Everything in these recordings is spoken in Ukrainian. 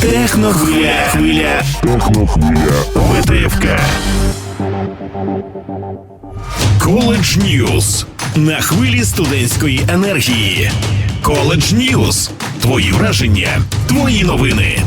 Технохвиля. Хвиля. Технохвиля. ВТФК. Коледж Ньюз. На хвилі студентської енергії. Коледж Ньюз. Твої враження, твої новини.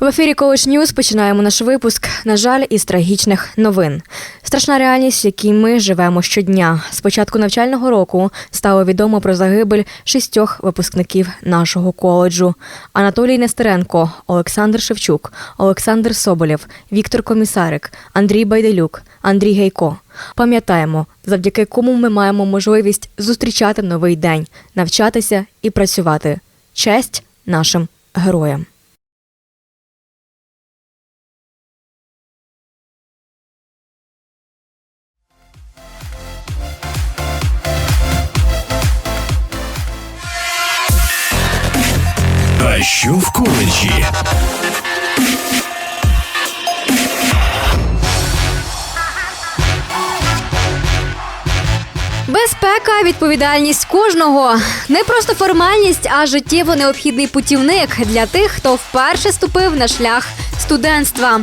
В ефірі Коледж Ньюз починаємо наш випуск. На жаль, із трагічних новин. Страшна реальність, в якій ми живемо щодня. З початку навчального року стало відомо про загибель шістьох випускників нашого коледжу: Анатолій Нестеренко, Олександр Шевчук, Олександр Соболєв, Віктор Комісарик, Андрій Байделюк, Андрій Гейко. Пам'ятаємо, завдяки кому ми маємо можливість зустрічати новий день, навчатися і працювати. Честь нашим героям. Що в коледжі? Безпека, відповідальність кожного не просто формальність, а життєво необхідний путівник для тих, хто вперше ступив на шлях студентства.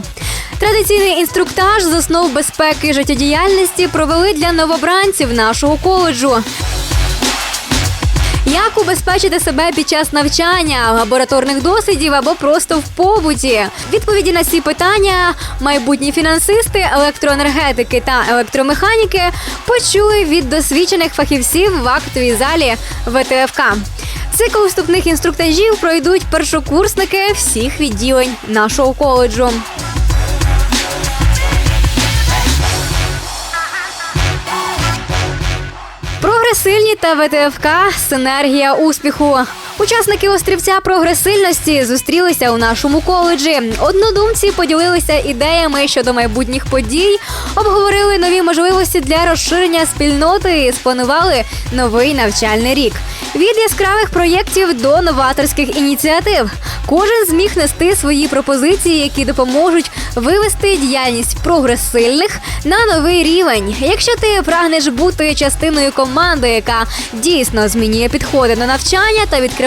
Традиційний інструктаж з основ безпеки життєдіяльності провели для новобранців нашого коледжу. Як убезпечити себе під час навчання, лабораторних дослідів або просто в побуті? Відповіді на ці питання майбутні фінансисти, електроенергетики та електромеханіки почули від досвідчених фахівців в актовій залі ВТФК. Цикл вступних інструктажів пройдуть першокурсники всіх відділень нашого коледжу. Прогресильні та ВТФК синергія успіху. Учасники острівця прогресильності зустрілися у нашому коледжі. Однодумці поділилися ідеями щодо майбутніх подій, обговорили нові можливості для розширення спільноти і спланували новий навчальний рік. Від яскравих проєктів до новаторських ініціатив. Кожен зміг нести свої пропозиції, які допоможуть вивести діяльність прогресильних на новий рівень. Якщо ти прагнеш бути частиною команди, яка дійсно змінює підходи на навчання та відкриває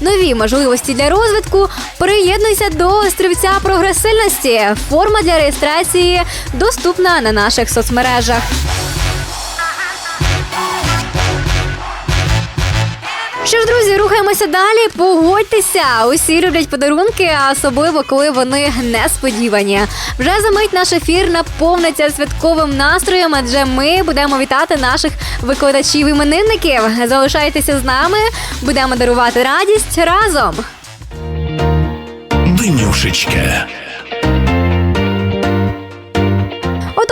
нові можливості для розвитку, приєднуйся до острівця прогресивності. Форма для реєстрації доступна на наших соцмережах. Що ж, друзі, рухаємося далі. Погодьтеся, усі люблять подарунки, особливо коли вони несподівані. Вже за мить наш ефір наповниться святковим настроєм, адже ми будемо вітати наших викладачів іменинників. Залишайтеся з нами, будемо дарувати радість разом. Денюшечка.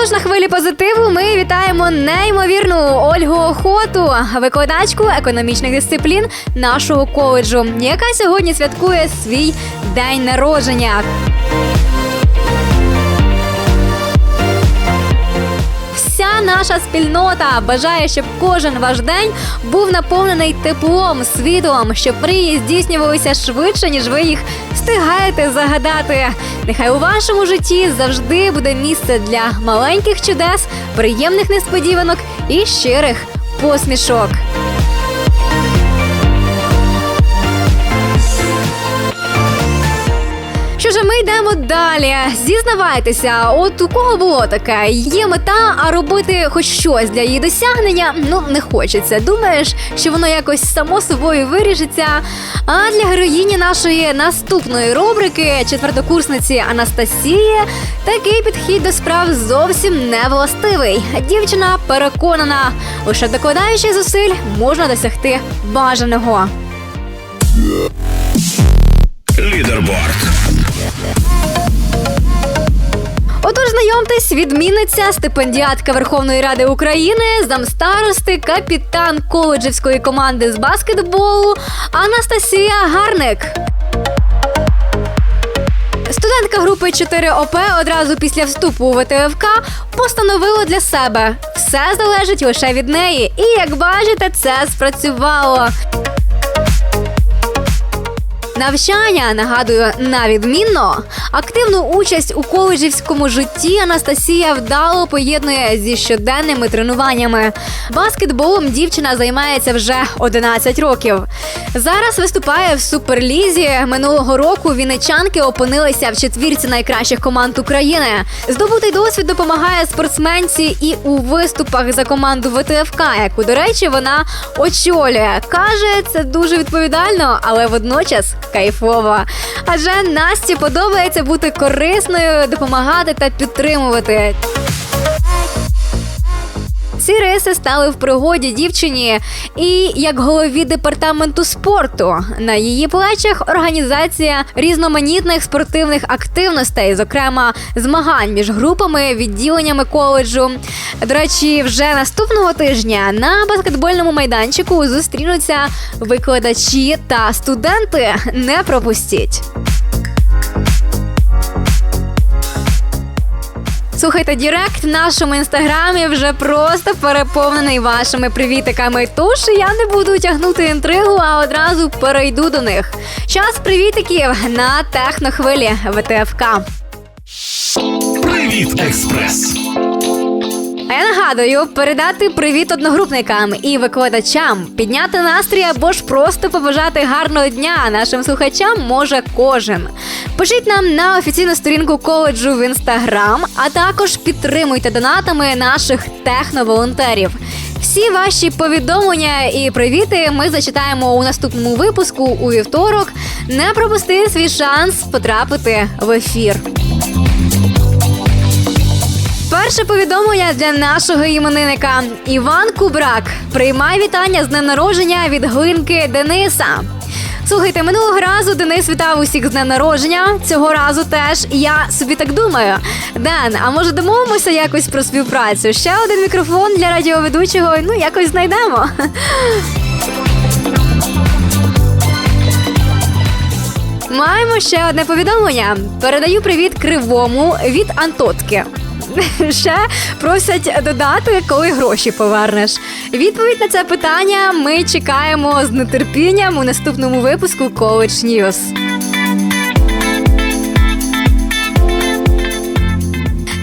Отож, на хвилі позитиву ми вітаємо неймовірну Ольгу Охоту, викладачку економічних дисциплін нашого коледжу, яка сьогодні святкує свій день народження. Наша спільнота бажає, щоб кожен ваш день був наповнений теплом, світлом, щоб мрії здійснювалися швидше, ніж ви їх встигаєте загадати. Нехай у вашому житті завжди буде місце для маленьких чудес, приємних несподіванок і щирих посмішок. Ж, ми йдемо далі. Зізнавайтеся, от у кого було таке? Є мета, а робити хоч щось для її досягнення ну не хочеться. Думаєш, що воно якось само собою вирішиться. А для героїні нашої наступної рубрики, четвертокурсниці Анастасії, такий підхід до справ зовсім не властивий. Дівчина переконана, лише докладаючи зусиль, можна досягти бажаного. Лідерборд. Отож, знайомтесь, відмінниця, стипендіатка Верховної Ради України, замстарости, капітан коледжівської команди з баскетболу Анастасія Гарник. Студентка групи 4 ОП одразу після вступу у ВТФК постановила для себе все залежить лише від неї. І як бачите, це спрацювало. Навчання нагадую на відмінно. Активну участь у коледжівському житті Анастасія вдало поєднує зі щоденними тренуваннями. Баскетболом дівчина займається вже 11 років. Зараз виступає в суперлізі. Минулого року вінничанки опинилися в четвірці найкращих команд України. Здобутий досвід допомагає спортсменці і у виступах за команду ВТФК, яку, до речі, вона очолює. Каже, це дуже відповідально, але водночас кайфово. Адже Насті подобається бути корисною, допомагати та підтримувати. Ці риси стали в пригоді дівчині, і як голові департаменту спорту на її плечах організація різноманітних спортивних активностей, зокрема змагань між групами, відділеннями коледжу. До речі, вже наступного тижня на баскетбольному майданчику зустрінуться викладачі та студенти. Не пропустіть. Слухайте, Дірект в нашому інстаграмі вже просто переповнений вашими привітиками. Тож я не буду тягнути інтригу, а одразу перейду до них. Час привітиків на технохвилі ВТФК. Привіт, Експрес. А я нагадую передати привіт одногрупникам і викладачам, підняти настрій або ж просто побажати гарного дня нашим слухачам може кожен. Пишіть нам на офіційну сторінку коледжу в інстаграм, а також підтримуйте донатами наших техноволонтерів. Всі ваші повідомлення і привіти ми зачитаємо у наступному випуску у вівторок. Не пропусти свій шанс потрапити в ефір. Перше повідомлення для нашого іменинника Іван Кубрак. Приймай вітання з днем народження від глинки Дениса. Слухайте, минулого разу Денис вітав усіх з днем народження. Цього разу теж я собі так думаю. Ден, а може домовимося якось про співпрацю? Ще один мікрофон для радіоведучого. Ну якось знайдемо. Маємо ще одне повідомлення. Передаю привіт кривому від Антотки. Ще просять додати, коли гроші повернеш. Відповідь на це питання ми чекаємо з нетерпінням у наступному випуску College News.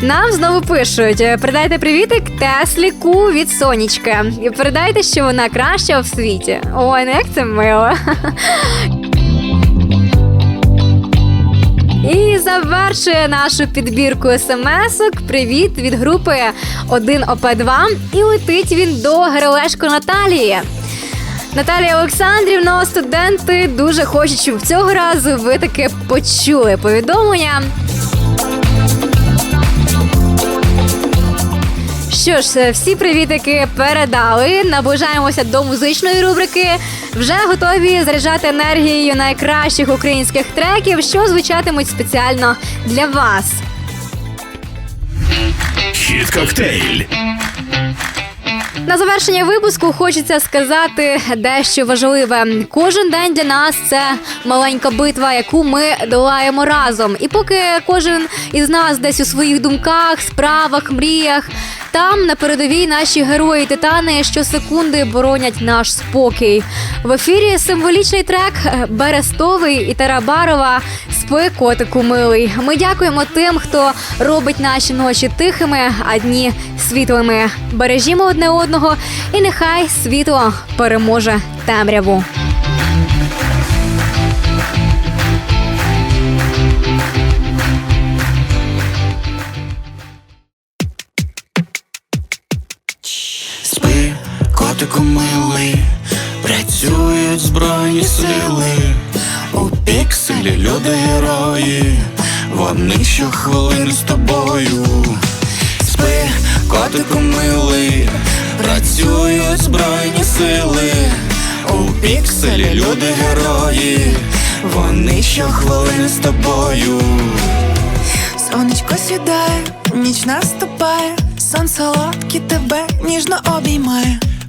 Нам знову пишуть: передайте привітик Теслі Ку від Сонічки. І передайте, що вона краща в світі. Ой, ну як це мило. І завершує нашу підбірку смс-ок. Привіт від групи 1ОП2. І летить він до Геролешко Наталії. Наталія Олександрівна, студенти дуже хочуть, щоб цього разу ви таке почули повідомлення. Що ж, всі привітики передали. Наближаємося до музичної рубрики. Вже готові заряджати енергією найкращих українських треків, що звучатимуть спеціально для вас. Хіт коктейль. На завершення випуску хочеться сказати дещо важливе. Кожен день для нас це маленька битва, яку ми долаємо разом. І поки кожен із нас десь у своїх думках, справах, мріях. Там на передовій наші герої титани щосекунди боронять наш спокій. В ефірі символічний трек Берестовий і Тарабарова Спи котику милий. Ми дякуємо тим, хто робить наші ночі тихими, а дні світлими. Бережімо одне одного, і нехай світло переможе темряву. Котику милий, працюють збройні сили, у пікселі люди герої, вони щохвилини з тобою. Спи, котику милий, працюють збройні сили, у пікселі люди герої, вони щохвилини з тобою. Сонечко сідає, ніч наступає, сон солодкий тебе ніжно обіймає.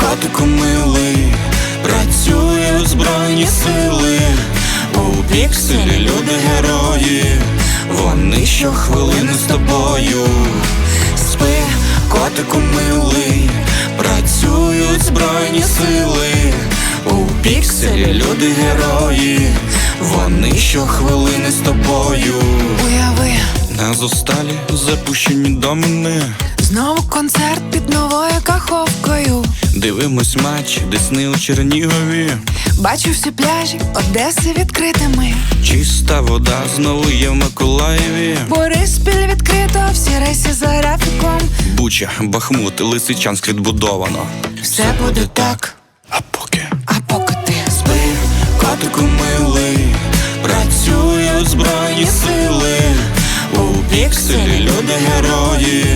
котику милий, працюють збройні сили, у пікселі люди герої, вони щохвилини з тобою. Спи, котику милий, працюють збройні сили, у пікселі люди герої, вони щохвилини з тобою. уяви, На зосталі запущені до мене знову концерт під новою каховкою. Дивимось матч, Десни у Чернігові. Бачу всі пляжі Одеси відкритими. Чиста вода знову є в Миколаєві. Бориспіль відкрито, всі рейси за графіком. Буча, Бахмут, Лисичанськ відбудовано. Все буде так, А поки? А поки ти спи, котику милий. Працюють збройні сили. У пікселі люди герої.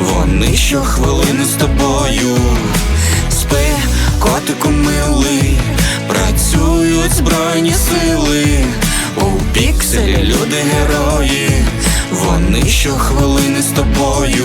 Вони щохвилини з тобою Спи, котику милий Працюють збройні сили. У пікселі люди герої Вони щохвилини з тобою